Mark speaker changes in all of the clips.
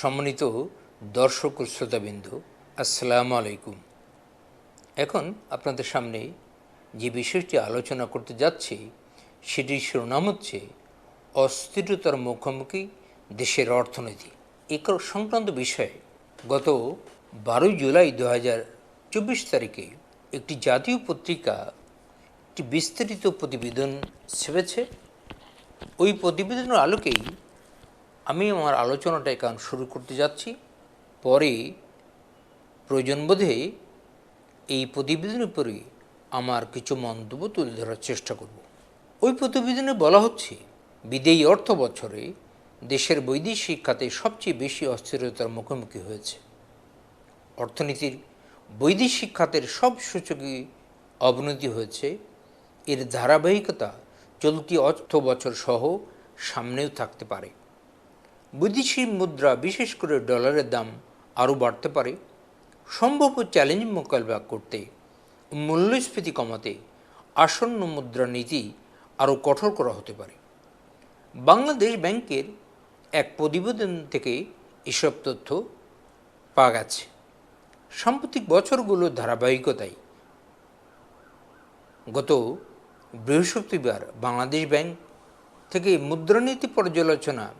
Speaker 1: সম্মানিত দর্শক ও শ্রোতাবিন্দু, আসসালামু আলাইকুম। এখন আপনাদের সামনে যে বিষয়টি আলোচনা করতে যাচ্ছি, সেটির শিরোনাম হচ্ছে অস্থিরতার মুখোমুখি দেশের অর্থনীতি। এ সংক্রান্ত বিষয়ে গত বারোই জুলাই দু হাজার চব্বিশ তারিখে একটি জাতীয় পত্রিকা একটি বিস্তারিত প্রতিবেদন ছেপেছে। ওই প্রতিবেদনের আলোকেই আমি আমার আলোচনাটা এখন শুরু করতে যাচ্ছি। পরে প্রয়োজন বোধে এই প্রতিবেদনের উপরে আমার কিছু মন্তব্য তুলে ধরার চেষ্টা করব। ওই প্রতিবেদনে বলা হচ্ছে, বিদেয়ী অর্থ বছরে দেশের বৈদেশিক খাতে সবচেয়ে বেশি অস্থিরতার মুখোমুখি হয়েছে। অর্থনীতির বৈদেশিক খাতের সব সূচকে অবনতি হয়েছে। এর ধারাবাহিকতা চলতি অর্থ বছর সহ সামনেও থাকতে পারে। বৈদেশিক মুদ্রা বিশেষ করে ডলারের দাম আরও বাড়তে পারে। সম্ভাব্য চ্যালেঞ্জ মোকাবিলা করতে, মূল্যস্ফীতি কমাতে আসন্ন মুদ্রা নীতি আরও কঠোর করা হতে পারে। বাংলাদেশ ব্যাংকের এক প্রতিবেদন থেকে এসব তথ্য পাওয়া গেছে। সাম্প্রতিক বছরগুলোর ধারাবাহিকতায়। গত বৃহস্পতিবার বাংলাদেশ ব্যাংক থেকে মুদ্রানীতি পর্যালোচনা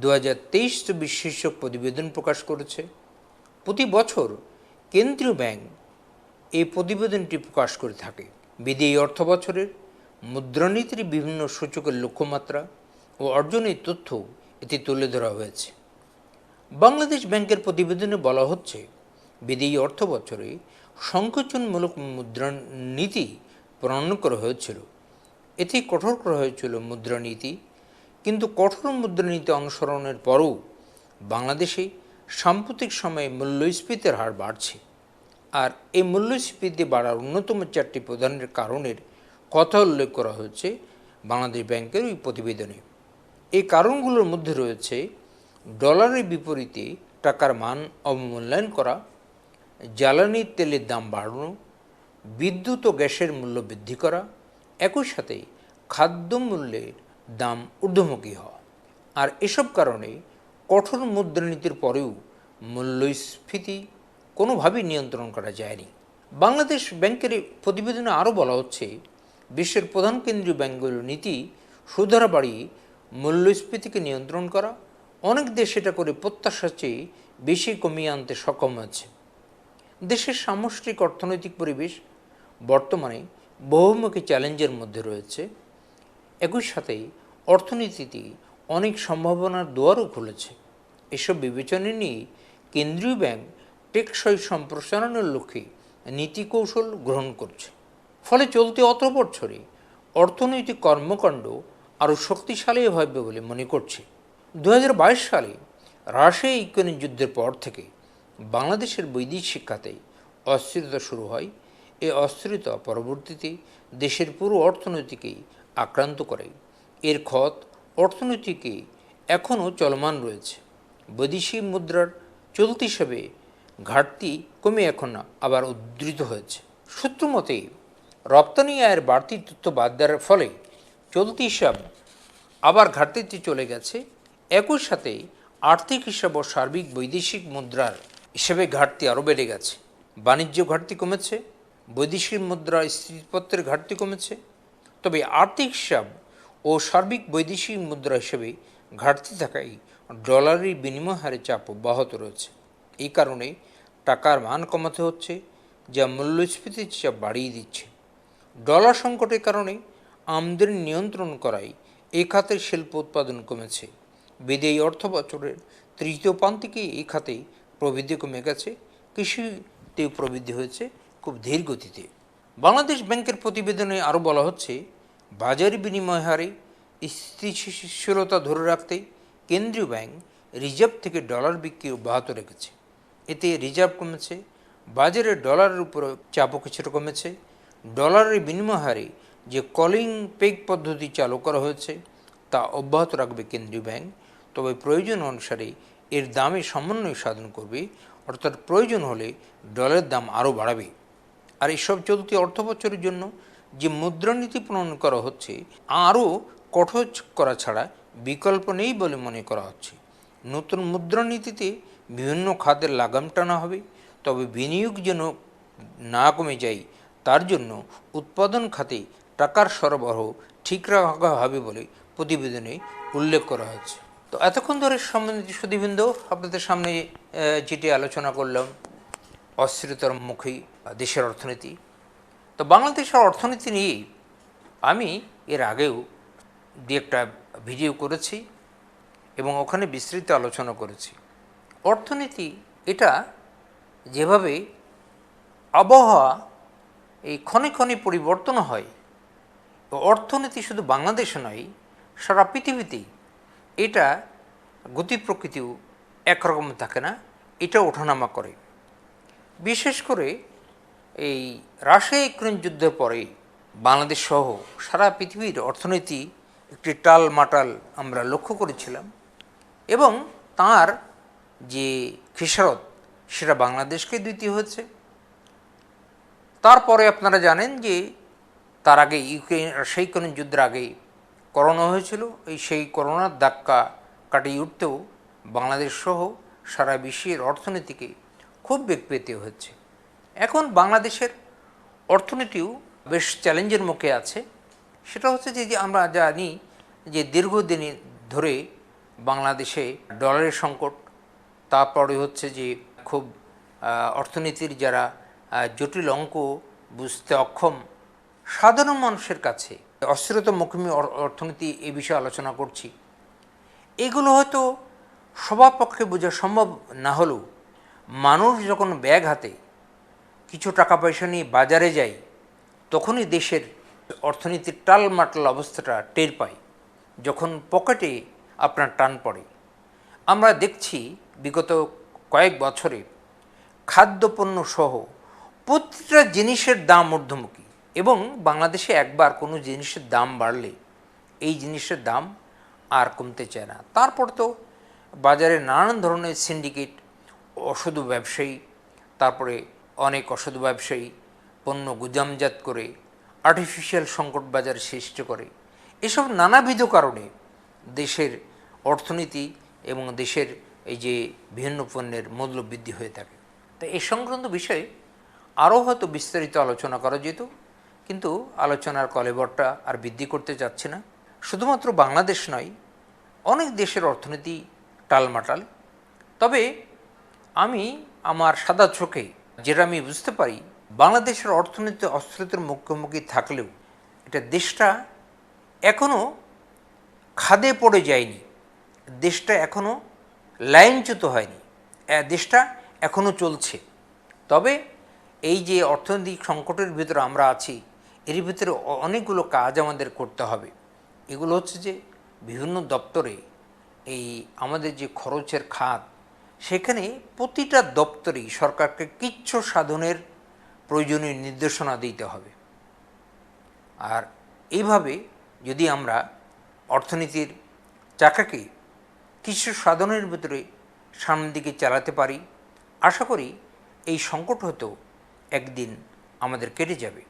Speaker 1: দু হাজার তেইশ চব্বিশ শীর্ষক প্রতিবেদন প্রকাশ করেছে। প্রতি বছর কেন্দ্রীয় ব্যাংক এই প্রতিবেদনটি প্রকাশ করে থাকে। বিদেয়ী অর্থ বছরের, মুদ্রানীতির বিভিন্ন সূচকের লক্ষ্যমাত্রা ও অর্জনের তথ্য এতে তুলে ধরা হয়েছে। বাংলাদেশ ব্যাংকের প্রতিবেদনে বলা হচ্ছে, বিদেয়ী অর্থ বছরে সংকোচনমূলক মুদ্রানীতি প্রণয়ন করা হয়েছিল। এতে কঠোর করা হয়েছিল মুদ্রানীতি কিন্তু কঠোর মুদ্রানীতি অনুসরণের পরও বাংলাদেশে সাম্প্রতিক সময়ে মূল্যস্ফীতির হার বাড়ছে। আর এই মূল্যস্ফীতি বাড়ার অন্যতম চারটি প্রধানের কারণের কথা উল্লেখ করা হয়েছে বাংলাদেশ ব্যাংকের ওই প্রতিবেদনে। এই কারণগুলোর মধ্যে রয়েছে ডলারের বিপরীতে টাকার মান অবমূল্যায়ন করা, জ্বালানি তেলের দাম বাড়ানো, বিদ্যুৎ ও গ্যাসের মূল্য বৃদ্ধি করা, একই সাথে খাদ্যমূল্যের দাম ঊর্ধ্বমুখী হওয়া আর এসব কারণে কঠোর মুদ্রানীতির পরেও মূল্যস্ফীতি কোনোভাবেই নিয়ন্ত্রণ করা যায়নি। বাংলাদেশ ব্যাংকের প্রতিবেদনে আরও বলা হচ্ছে, বিশ্বের প্রধান কেন্দ্রীয় ব্যাংকগুলোর নীতি সুধারা বাড়িয়ে মূল্যস্ফীতিকে নিয়ন্ত্রণ করা। অনেক দেশ এটা করে প্রত্যাশার চেয়ে বেশি কমিয়ে আনতে সক্ষম আছে। দেশের সামষ্টিক অর্থনৈতিক পরিবেশ বর্তমানে বহুমুখী চ্যালেঞ্জের মধ্যে রয়েছে। একই সাথে অর্থনীতিতে অনেক সম্ভাবনার দুয়ারও খুলেছে। এসব বিবেচনা নিয়ে কেন্দ্রীয় ব্যাংক টেকসই সম্প্রসারণের লক্ষ্যে নীতি কৌশল গ্রহণ করছে। ফলে চলতি অত বছরে অর্থনৈতিক কর্মকাণ্ড আরও শক্তিশালী হবে বলে মনে করছে। দু হাজার বাইশ সালে রাশিয়া ইউক্রেন যুদ্ধের পর থেকে বাংলাদেশের বৈদেশিক খাতে অস্থিরতা শুরু হয়। এই অস্থিরতা পরবর্তীতে দেশের পুরো অর্থনীতিকেই আক্রান্ত করে। এর ক্ষত অর্থনীতিকে এখনও চলমান রয়েছে। বৈদেশিক মুদ্রার চলতি হিসেবে ঘাটতি কমে এখন আবার উদ্ধৃত হয়েছে। সূত্র মতে, রপ্তানি আয়ের বাড়তি তথ্য বাদ দেওয়ার ফলে চলতি হিসাব আবার ঘাটতিতে চলে গেছে। একই সাথে আর্থিক হিসাব ও সার্বিক বৈদেশিক মুদ্রার হিসেবে ঘাটতি আরও বেড়ে গেছে। বাণিজ্য ঘাটতি কমেছে, বৈদেশিক মুদ্রা স্থিতিপত্রের ঘাটতি কমেছে। তবে আর্থিক হিসাব ও সার্বিক বৈদেশিক মুদ্রা হিসেবে ঘাটতি থাকায় ডলারের বিনিময় হারে চাপ অব্যাহত রয়েছে। এই কারণে টাকার মান কমাতে হচ্ছে, যা মূল্যস্ফীতির চাপ বাড়িয়ে দিচ্ছে। ডলার সংকটের কারণে আমদানি নিয়ন্ত্রণ করায় এই খাতের শিল্প উৎপাদন কমেছে। বিদেয়ী অর্থ বছরের তৃতীয় প্রান্তিকে এই খাতে প্রবৃদ্ধি কমে গেছে। কৃষিতেও প্রবৃদ্ধি হয়েছে খুব ধীর গতিতে। বাংলাদেশ ব্যাংকের প্রতিবেদনে আরও বলা হচ্ছে বাজার বিনিময় হারে স্থিতিশীলতা ধরে রাখতে কেন্দ্রীয় ব্যাংক রিজার্ভ থেকে ডলার বিক্রি অব্যাহত রেখেছে। এতে রিজার্ভ কমেছে, বাজারে ডলারের উপর চাপও কিছুটা কমেছে। ডলারের বিনিময় হারে যে কলিং পেগ পদ্ধতি চালু করা হয়েছে, তা অব্যাহত রাখবে কেন্দ্রীয় ব্যাংক। তবে প্রয়োজন অনুসারে এর দামে সমন্বয় সাধন করবে, অর্থাৎ প্রয়োজন হলে ডলারের দাম আরও বাড়াবে। আর এসব চলতি অর্থ বছরের জন্য যে মুদ্রানীতি প্রণয়ন করা হচ্ছে, আরও কঠোর করা ছাড়া বিকল্প নেই বলে মনে করা হচ্ছে। নতুন মুদ্রানীতিতে বিভিন্ন খাতের লাগাম টানা হবে, তবে বিনিয়োগ যেন না কমে যায়, তার জন্য উৎপাদন খাতে টাকার সরবরাহ ঠিক রাখা হবে বলে প্রতিবেদনে উল্লেখ করা হয়েছে তো এতক্ষণ ধরে সম্বন্ধিত সুদীবৃন্দ আপনাদের সামনে যেটি আলোচনা করলাম অস্থিরতার মুখী দেশের অর্থনীতি। তো বাংলাদেশের অর্থনীতি নিয়ে আমি এর আগেও দু একটা ভিডিও করেছি এবং ওখানে বিস্তৃত আলোচনা করেছি। অর্থনীতি এটা যেভাবে আবহাওয়া এই ক্ষণে ক্ষণে পরিবর্তন হয় অর্থনীতি শুধু বাংলাদেশে নয়, সারা পৃথিবীতেই এটা গতি প্রকৃতিও একরকম থাকে না, এটা ওঠানামা করে। বিশেষ করে এই রাশিয়া ইউক্রেন যুদ্ধের পরে বাংলাদেশ সহ সারা পৃথিবীর অর্থনীতি একটি টাল মাটাল আমরা লক্ষ্য করেছিলাম এবং তার যে খেসারত, সেটা বাংলাদেশকে দ্বিতীয় হয়েছে। তারপরে আপনারা জানেন যে তার আগে ইউক্রেন সেই ইউক্রেন যুদ্ধের আগে করোনা হয়েছিল। এই সেই করোনার ধাক্কা কাটিয়ে উঠতেও বাংলাদেশ সহ সারা বিশ্বের অর্থনীতিকে খুব বেগ পেতে হচ্ছে এখন বাংলাদেশের অর্থনীতিও বেশ চ্যালেঞ্জের মুখে আছে। সেটা হচ্ছে যে আমরা জানি যে দীর্ঘদিন ধরে বাংলাদেশে ডলারের সংকট, তারপরে হচ্ছে যে খুব অর্থনীতির যারা জটিল অঙ্ক বুঝতে অক্ষম সাধারণ মানুষের কাছে অস্থিরতা মুখী অর্থনীতি এ বিষয়ে আলোচনা করছি। এগুলো হয়তো সবার পক্ষে বোঝা সম্ভব না হলেও মানুষ যখন ব্যাগ হাতে কিছু টাকা পয়সা নিয়ে বাজারে যায় তখনই দেশের অর্থনীতির টালমাটাল অবস্থাটা টের পায় যখন পকেটে আপনার টান পড়ে। আমরা দেখছি বিগত কয়েক বছরে খাদ্যপণ্য সহ প্রতিটা জিনিসের দাম ঊর্ধ্বমুখী এবং বাংলাদেশে একবার কোনো জিনিসের দাম বাড়লে এই জিনিসের দাম আর কমতে চায় না। তারপর তো বাজারে নানান ধরনের সিন্ডিকেট অসাধু ব্যবসায়ী, তারপরে অনেক অসাধু ব্যবসায়ী পণ্য গুজামজাত করে আর্টিফিশিয়াল সংকট বাজার সৃষ্টি করে। এসব নানাবিধ কারণে দেশের অর্থনীতি এবং দেশের এই যে বিভিন্ন পণ্যের মূল্য বৃদ্ধি হয়ে থাকে। তো এ সংক্রান্ত বিষয়ে আরও হয়তো বিস্তারিত আলোচনা করা যেত, কিন্তু আলোচনার কলেবরটা আর বৃদ্ধি করতে চাচ্ছে না। শুধুমাত্র বাংলাদেশ নয়, অনেক দেশের অর্থনীতি টালমাটাল। তবে আমি আমার সাদা চোখে যেটা আমি বুঝতে পারি, বাংলাদেশের অর্থনীতি অস্থিরতার মুখোমুখি থাকলেও এটা দেশটা এখনও খাদে পড়ে যায়নি। দেশটা এখনও লাইনচ্যুত হয়নি। দেশটা এখনও চলছে। তবে এই যে অর্থনৈতিক সংকটের ভিতরে আমরা আছি, এর ভিতরে অনেকগুলো কাজ আমাদের করতে হবে। এগুলো হচ্ছে যে বিভিন্ন দপ্তরে এই আমাদের যে খরচের খাত সেখানে প্রতিটা দপ্তরেই সরকারকে কিচ্ছু সাধনের প্রয়োজনীয় নির্দেশনা দিতে হবে। আর এইভাবে যদি আমরা অর্থনীতির চাকাকে কিছু সাধনের ভিতরে সামনের দিকে চালাতে পারি, আশা করি এই সংকট হয়তো একদিন আমাদের কেটে যাবে।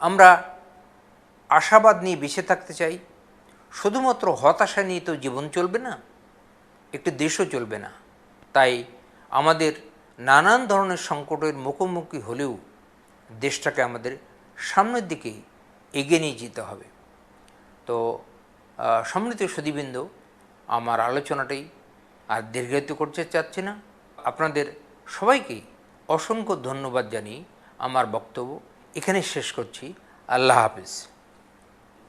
Speaker 1: আমরা আশাবাদ নিয়ে বেঁচে থাকতে চাই, শুধুমাত্র হতাশা নিয়ে তো জীবন চলবে না, একটি দেশও চলবে না। তাই আমাদের নানান ধরনের সংকটের মুখোমুখি হলেও দেশটাকে আমাদের সামনের দিকে এগিয়ে নিয়ে যেতে হবে। তো সম্মিলিত সুদীবৃন্দ আমার আলোচনাটাই আর দীর্ঘায়িত করতে চাচ্ছি না। আপনাদের সবাইকে অসংখ্য ধন্যবাদ জানিয়ে আমার বক্তব্য এখানে শেষ করছি। আল্লাহ হাফিজ।